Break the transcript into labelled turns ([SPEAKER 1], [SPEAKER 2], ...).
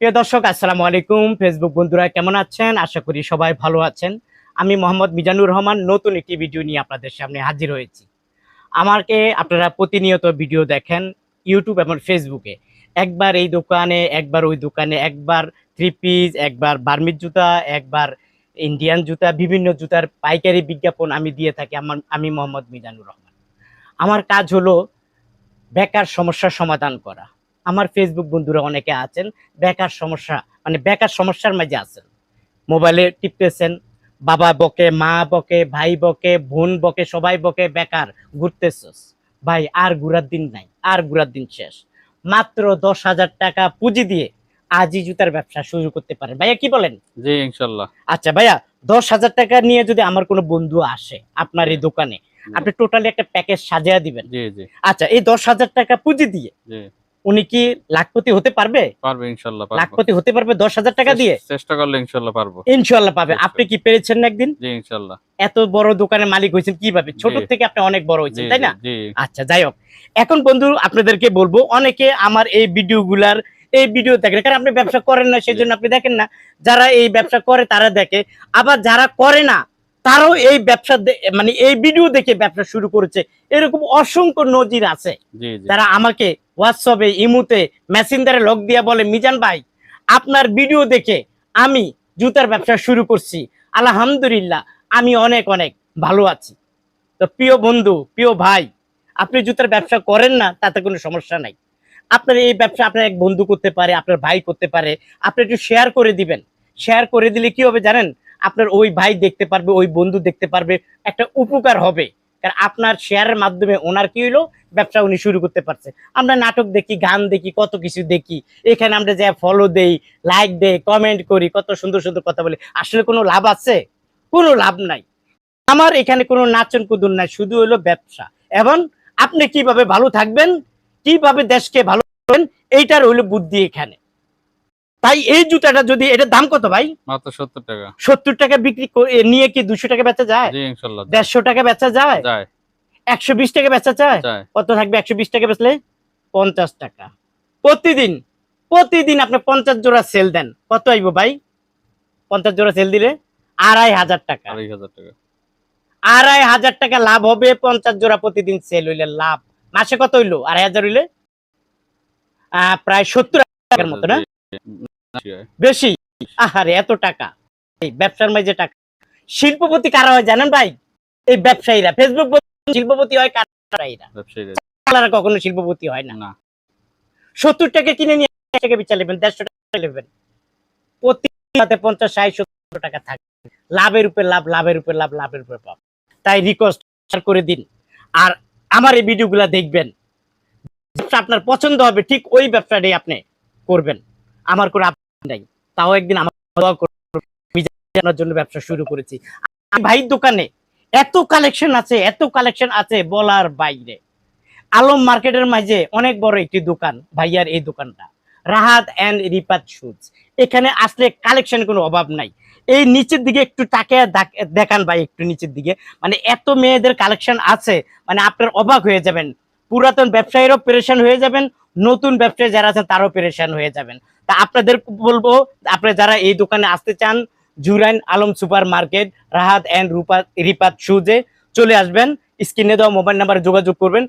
[SPEAKER 1] প্রিয় দর্শক, আসসালামু আলাইকুম। ফেসবুক বন্ধুরা, কেমন আছেন? আশা করি সবাই ভালো আছেন। আমি মোহাম্মদ মিজানুর রহমান, নতুন একটি ভিডিও নিয়ে আপনাদের সামনে হাজির হয়েছি। আমাকে আপনারা প্রতিনিয়ত ভিডিও দেখেন ইউটিউব এবং ফেসবুকে একবার এই দোকানে, একবার ওই দোকানে, একবার থ্রি পিস একবার বার্মিজ জুতা, একবার ইন্ডিয়ান জুতা, বিভিন্ন জুতার পাইকারি বিজ্ঞাপন আমি দিয়ে থাকি আমার, আমি মোহাম্মদ মিজানুর রহমান। আমার কাজ হলো বেকার সমস্যার সমাধান করা। আমার ফেসবুক বন্ধুরা অনেকে আছেন বেকার সমস্যা মানে বেকার সমস্যার মাঝে আছেন। মোবাইলে টিপতেছেন বাবা বকে মা বকে ভাই বকে বোন বকে সবাই বকে বেকার ঘুরতেছস। ভাই আর ঘুরার দিন নাই আর ঘুরার দিন শেষ। মাত্র দশ হাজার টাকা পুঁজি দিয়ে আজই জুতার ব্যবসা শুরু করতে পারেন। ভাইয়া কি বলেন?
[SPEAKER 2] জি ইনশাল্লাহ।
[SPEAKER 1] আচ্ছা ভাইয়া দশ হাজার টাকা নিয়ে যদি আমার কোনো বন্ধু আসে আপনার এই দোকানে আপনি টোটালি একটা প্যাকেজ সাজিয়ে দিবেন। আচ্ছা এই দশ হাজার টাকা পুঁজি দিয়ে উনি কি লাখপতি হতে পারবে?
[SPEAKER 2] পারবে ইনশাল্লাহ
[SPEAKER 1] লাখপতি হতে পারবে দশ হাজার টাকা দিয়ে?
[SPEAKER 2] চেষ্টা করলে ইনশাল্লাহ পারব।
[SPEAKER 1] ইনশাল্লাহ পাবে। আপনি কি পেরেছেন একদিন?
[SPEAKER 2] ইনশাল্লাহ
[SPEAKER 1] এত বড় দোকানের মালিক হয়েছেন কীভাবে? ছোট থেকে আপনি অনেক বড় হয়েছেন তাই না? আচ্ছা যাই হোক। এখন বন্ধু আপনাদেরকে বলব অনেকে আমার এই ভিডিও গুলার এই ভিডিও দেখেন কারণ আপনি ব্যবসা করেন না সেই জন্য আপনি দেখেন না। যারা এই ব্যবসা করে তারা দেখে। আবার যারা করে না তারাও এই ব্যবসা মানে এই ভিডিও দেখে ব্যবসা শুরু করেছে। এরকম অসংখ্য নজির আছে। তারা আমাকে হোয়াটসঅ্যাপে ইমুতে মেসেঞ্জারে লগ দিয়া বলে মিজান ভাই আপনার ভিডিও দেখে আমি জুতার ব্যবসা শুরু করছি। আলহামদুলিল্লাহ আমি অনেক অনেক ভালো আছি। তো প্রিয় বন্ধু প্রিয় ভাই আপনি জুতার ব্যবসা করেন না তাতে কোনো সমস্যা নাই। আপনার এই ব্যবসা আপনার এক বন্ধু করতে পারে আপনার ভাই করতে পারে। আপনি একটু শেয়ার করে দিবেন। শেয়ার করে দিলে কি হবে জানেন? আপনার ওই ভাই দেখতে পারবে, ওই বন্ধু দেখতে পারবে, একটা উপকার হবে। কারণ আপনার শেয়ারের মাধ্যমে ওনার কি হইল? ব্যবসা উনি শুরু করতে পারছে। আমরা নাটক দেখি, গান দেখি, কত কিছু দেখি। এখানে আমরা যা ফলো দেই লাইক দেই কমেন্ট করি, কত সুন্দর সুন্দর কথা বলি। আসলে কোনো লাভ আছে? কোনো লাভ নাই। আমার এখানে কোনো নাচন কুদুন নাই, শুধু হলো ব্যবসা। এবং আপনি কীভাবে ভালো থাকবেন, কীভাবে দেশকে ভালো এইটার হইল বুদ্ধি এখানে। তাই এই জুতাটা যদি এটার দাম কত ভাই?
[SPEAKER 2] মাত্র সত্তর টাকা।
[SPEAKER 1] সত্তর টাকা বিক্রি করে- নিয়ে কি দুশো টাকা বেচা যায়?
[SPEAKER 2] জি
[SPEAKER 1] দেড়শো টাকা বেচা যায়?
[SPEAKER 2] যায়।
[SPEAKER 1] একশো বিশ টাকা বেচা যায়?
[SPEAKER 2] যায়।
[SPEAKER 1] কত থাকবে একশো বিশ টাকা বেচলে? পঞ্চাশ টাকা। প্রতিদিন প্রতিদিন আপনি পঞ্চাশ জোড়া সেল দেন। কত আইব ভাই? পঞ্চাশ জোড়া সেল দিলে আড়াই হাজার টাকা।
[SPEAKER 2] আড়াই হাজার টাকা।
[SPEAKER 1] আড়াই হাজার টাকা লাভ হবে পঞ্চাশ জোড়া প্রতিদিন সেল হইলে লাভ। মাসে কত হইল? আড়াই হাজার হইলে? প্রায় সত্তর টাকার মতো না। বেশি। আহারে এত টাকা। এই ব্যবসার মাঝে টাকা। শিল্পপতি কারা হয় জানেন ভাই? এই ব্যবসায়ীরা। ফেসবুক শিল্পপতি হয় কারা
[SPEAKER 2] ব্যবসায়ীরা।
[SPEAKER 1] কখনো শিল্পপতি হয় না। সত্তর টাকা কিনে নিয়ে টাকা বিচার নেবেন দেড়শো টাকা নেবেন। প্রতি পঞ্চাশ ষাট সত্তর টাকা থাকে। লাভের উপর লাভ লাভের উপর লাভ লাভের উপর লাভ তাই রিকোয়েস্ট করে দিন। আর আমার এই ভিডিওগুলা দেখবেন। আপনার পছন্দ হবে ঠিক ওই ব্যবসাটাই আপনি করবেন। আমার কোনো আপত্তি নাই তাও একদিন আমার জন্য ব্যবসা শুরু করেছি। ভাইয়ের দোকানে এত কালেকশন আছে, এত কালেকশন আছে বলার বাইরে। আলম মার্কেটের মাঝে অনেক বড় একটি দোকান, ভাইয়ার এই দোকানটা। রাহাত অ্যান্ড রিপাত শুজ এখানে আসলে কালেকশন কোনো অভাব নাই। এই নিচের দিকে একটু তাকে দেখান ভাই, একটু নিচের দিকে। মানে এত মেয়েদের কালেকশন আছে মানে আপনার অবাক হয়ে যাবেন। পুরাতন ব্যবসায়ীরাও পেরেশান হয়ে যাবেন, নতুন ব্যবসায়ী যারা আছেন তারাও পেরেশান হয়ে যাবেন। তা আপনাদের বলব আপনারা যারা এই দোকানে আসতে চান, Jurain Alam super market Rahat and Rupa রিপাত সুজে চলে আসবেন, স্ক্রিনে দেওয়া মোবাইল নাম্বারে যোগাযোগ করবেন।